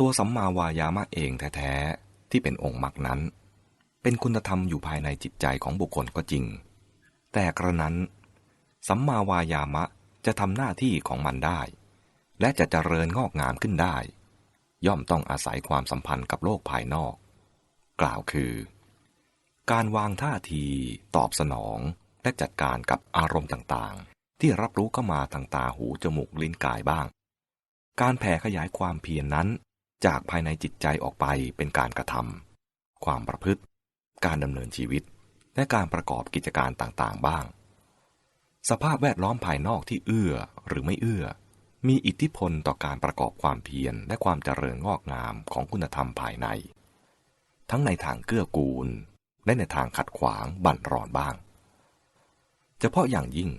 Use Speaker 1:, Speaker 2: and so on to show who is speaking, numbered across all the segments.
Speaker 1: ตัวสัมมาวายามะเองแท้ๆ ที่เป็นองค์มรรคนั้น เป็นคุณธรรมอยู่ภายในจิตใจของบุคคลก็จริง แต่กระนั้น สัมมาวายามะจะทำหน้าที่ของมันได้ และจะเจริญงอกงามขึ้นได้ ย่อมต้องอาศัยความสัมพันธ์กับโลกภายนอก กล่าวคือ การวางท่าที ตอบสนอง และจัดการกับอารมณ์ต่างๆ ที่รับรู้เข้ามาทางตาหูจมูกลิ้นกายบ้าง การแผ่ขยายความเพียรนนั้น จากภายในจิตใจออกไปเป็นการกระทำความประพฤติ การดำเนินชีวิต และการประกอบกิจการต่างๆ บ้าง สภาพแวดล้อมภายนอกที่เอื้อหรือไม่เอื้อ มีอิทธิพลต่อการประกอบความเพียรและความเจริญงอกงามของคุณธรรมภายใน ทั้งในทางเกื้อกูล และในทางขัดขวางบั่นรอนบ้าง เฉพาะอย่างยิ่ง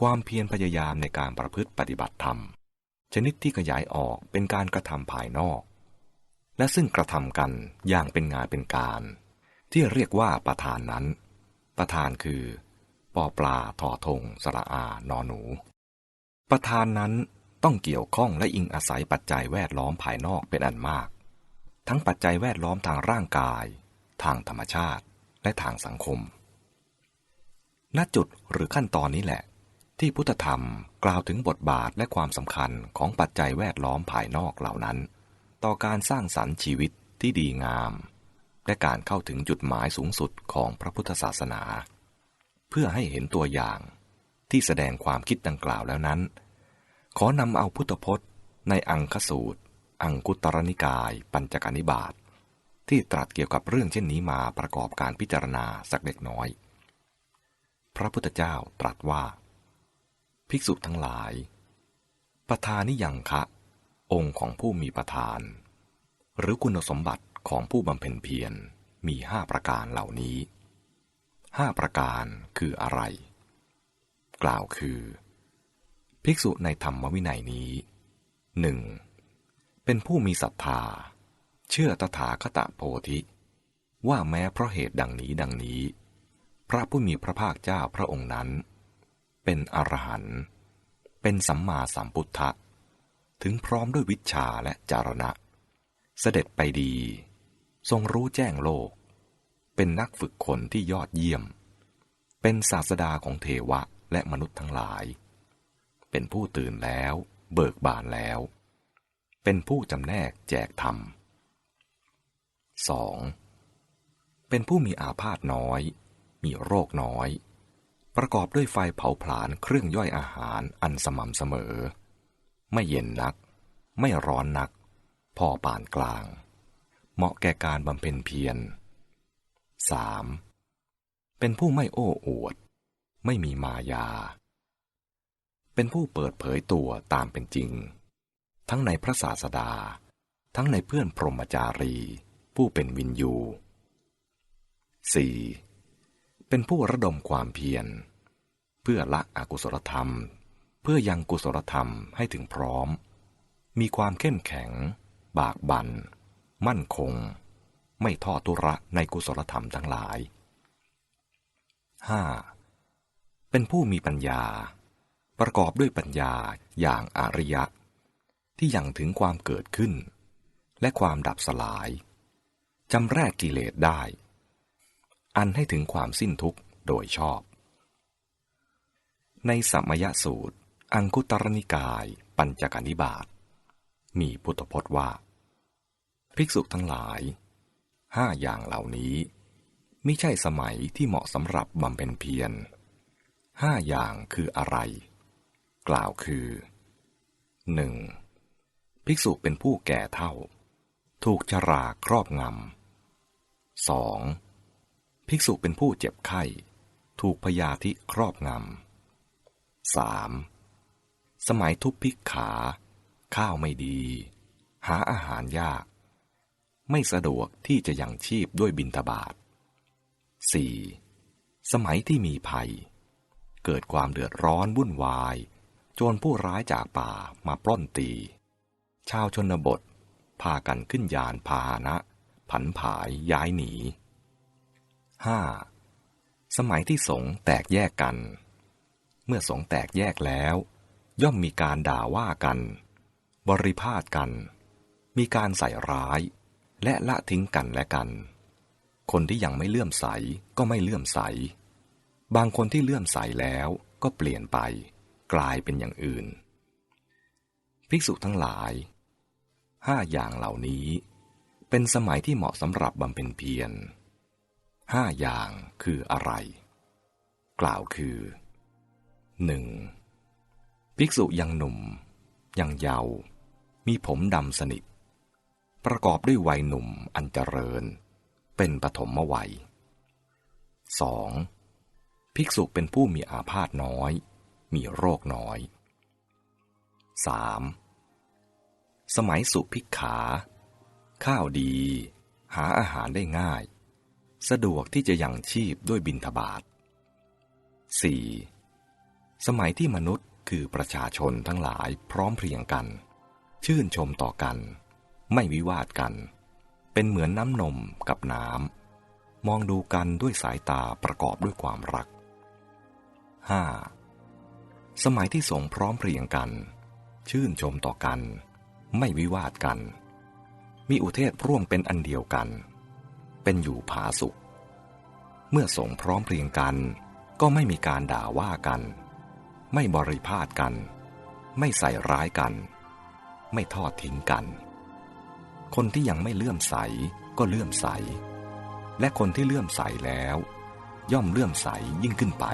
Speaker 1: ความเพียรพยายามในการประพฤติปฏิบัติธรรม ชนิดที่ขยายออกเป็นการกระทำภายนอก และซึ่งกระทำกันอย่างเป็นงานเป็นการ ที่เรียกว่าประธานนั้น ประธานคือปอปลาทอทงสระอานอหนู ประธานนั้นต้องเกี่ยวข้องและอิงอาศัยปัจจัยแวดล้อมภายนอกเป็นอันมาก ทั้งปัจจัยแวดล้อมทางร่างกาย ทางธรรมชาติ และทางสังคม ณจุดหรือขั้นตอนนี้แหละ ที่พุทธธรรมกล่าวถึงบทบาทและความสำคัญของปัจจัยแวดล้อมภายนอกเหล่านั้น ต่อการสร้างสรรค์ชีวิตที่ดีงาม และการเข้าถึงจุดหมายสูงสุดของพระพุทธศาสนา เพื่อให้เห็นตัวอย่างที่แสดงความคิดดังกล่าวแล้วนั้น ขอนำเอาพุทธพจน์ ในอังคสูตร อังคุตรนิกาย ปัญจกนิบาตทที่ตรัสเกี่ยวกับเรื่องเช่นนี้มาประกอบการพิจารณาสักเล็กน้อย พระพุทธเจ้าตรัสว่า ภิกษุทั้งหลาย ประธานิยังคะ องค์ของผู้มีประธาน หรือคุณสมบัติของผู้บำเพ็ญเพียรมีห้าประการเหล่านี้ห้าประการคืออะไร กล่าวคือ ภิกษุในธรรมวินัยนี้หนึ่งเป็นผู้มีศรัทธา เชื่อตถาคตโพธิ ว่าแม้เพราะเหตุดังนี้ดังนี้ พระผู้มีพระภาคเจ้าพระองค์นั้น เป็นอรหันต์เป็นสัมมาสัมพุทธะ ถึงพร้อมด้วยวิชาและจารณะ เสด็จไปดี ทรงรู้แจ้งโลก เป็นนักฝึกคนที่ยอดเยี่ยม เป็นศาสดาของเทวะและมนุษย์ทั้งหลาย เป็นผู้ตื่นแล้ว เบิกบานแล้ว เป็นผู้จำแนกแจกธรรม 2. เป็นผู้มีอาพาธน้อย มีโรคน้อย ประกอบด้วยไฟเผาผลาญเครื่องย่อยอาหารอันสม่ำเสมอ ไม่เย็นนัก ไม่ร้อนนัก พอปานกลาง เหมาะแก่การบำเพ็ญเพียร 3. เป็นผู้ไม่โอ้อวด ไม่มีมายา เป็นผู้เปิดเผยตัวตามเป็นจริง ทั้งในพระศาสดา ทั้งในเพื่อนพรหมจารี ผู้เป็นวินยู 4. เป็นผู้ระดมความเพียร เพื่อละอกุศลธรรม เพื่อยังกุศลธรรมให้ถึงพร้อม มีความเข้มแข็ง บากบัน่นมั่นคง ไม่ทอดทุระในกุศลธรรมทั้งหลาย 5. เป็นผู้มีปัญญา ประกอบด้วยปัญญาอย่างอริยะ ที่ยังถึงความเกิดขึ้น และความดับสลายจำแรกกิเลสได้ อันให้ถึงความสิ้นทุกข์โดยชอบ ในสัมมยสูตร อังคุตรนิกาย ปัญจกนิบาตมีพุทธพจน์ว่า ภิกษุทั้งหลายห้าอย่างเหล่านี้ไม่ใช่สมัยที่เหมาะสำหรับบำเพ็ญเพียรห้าอย่างคืออะไร กล่าวคือหนึ่งภิกษุเป็นผู้แก่เท่า ถูกชราครอบงำสอง ภิกษุเป็นผู้เจ็บไข้ ถูกพยาธิครอบงำสามสมัยทุบพิกขา ข้าวไม่ดี หาอาหารยาก ไม่สะดวกที่จะยังชีพด้วยบินทบาท 4. สมัยที่มีภัย เกิดความเดือดร้อนวุ่นวาย โจรผู้ร้ายจากป่ามาปล้นตี ชาวชนบท พากันขึ้นยานพาหนะ ผันผายย้ายหนี 5. สมัยที่สงแตกแยกกัน เมื่อสงแตกแยกแล้ว ย่อมมีการด่าว่ากัน บริพาทกัน มีการใส่ร้าย และละทิ้งกันและกัน คนที่ยังไม่เลื่อมใสก็ไม่เลื่อมใส บางคนที่เลื่อมใสแล้วก็เปลี่ยนไป กลายเป็นอย่างอื่น ภิกษุทั้งหลายห้าอย่างเหล่านี้ เป็นสมัยที่เหมาะสำหรับบำเพ็ญเพียร ห้าอย่างคืออะไร กล่าวคือ 1. ภิกษุยังหนุ่ม ยังเยาว์มีผมดำสนิท ประกอบด้วยวัยหนุ่มอันเจริญ เป็นปฐมวัย 2. ภิกษุเป็นผู้มีอาพาธน้อย มีโรคน้อย 3. สมัยสุภิกขา ข้าวดี หาอาหารได้ง่าย สะดวกที่จะยังชีพด้วยบินทบาท 4. สมัยที่มนุษย์คือประชาชนทั้งหลายพร้อมเพรียงกัน ชื่นชมต่อกัน ไม่วิวาทกัน เป็นเหมือนน้ำนมกับน้ำ มองดูกันด้วยสายตาประกอบด้วยความรัก 5. สมัยที่สงพร้อมเพรียงกัน ชื่นชมต่อกัน ไม่วิวาทกัน มีอุเทศร่วมเป็นอันเดียวกัน เป็นอยู่ผาสุข เมื่อสงพร้อมเพรียงกัน ก็ไม่มีการด่าว่ากัน ไม่บริพาทกัน ไม่ใส่ร้ายกัน ไม่ทอดทิ้งกัน คนที่ยังไม่เลื่อมใสก็เลื่อมใส และคนที่เลื่อมใสแล้ว ย่อมเลื่อมใสยิ่งขึ้นไป